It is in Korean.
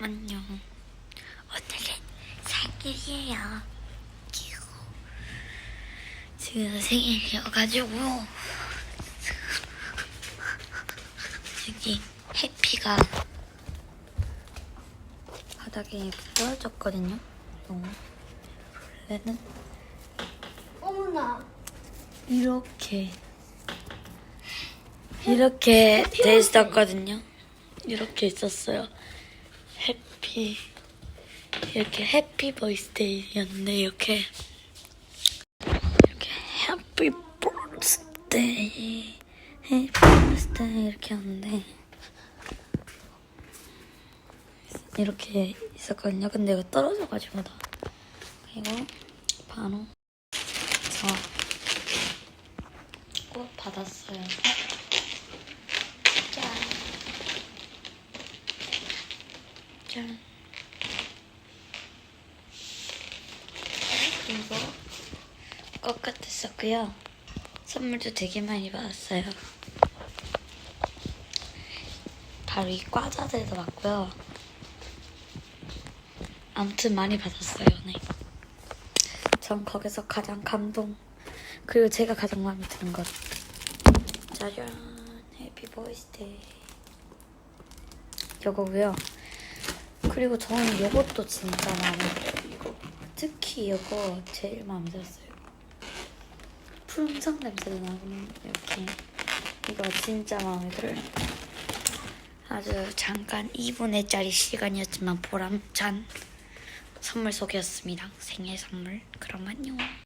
안녕. 오늘은 생일이에요. 지금 생일이어가지고 여기 해피가 바닥에 떨어졌거든요. 원래는 어머나. 이렇게 이렇게 돼 있었거든요. 이렇게 있었어요. 해피 이렇게 해피 버스데이였는데 이렇게 이렇게 해피 버스데이 해피 버스데이 이렇게 하는데 이렇게 있었거든요. 근데 이거 떨어져가지고 다 그리고 바로 저 꽃 받았어요. 짠. 그리고 꽃 같았었고요. 선물도 되게 많이 받았어요. 바로 이 과자들도 받고요. 아무튼 많이 받았어요, 네. 전 거기서 가장 감동 그리고 제가 가장 마음에 드는 것 짜잔 해피 보이스데이 요거고요 그리고 저는 요것도 진짜 마음에 들어요. 이거. 특히 요거 제일 마음에 들었어요. 푸른색 냄새도 나고 이렇게. 이거 진짜 마음에 들어요. 아주 잠깐 2분의짜리 시간이었지만 보람찬 선물 소개였습니다. 생일 선물. 그럼 안녕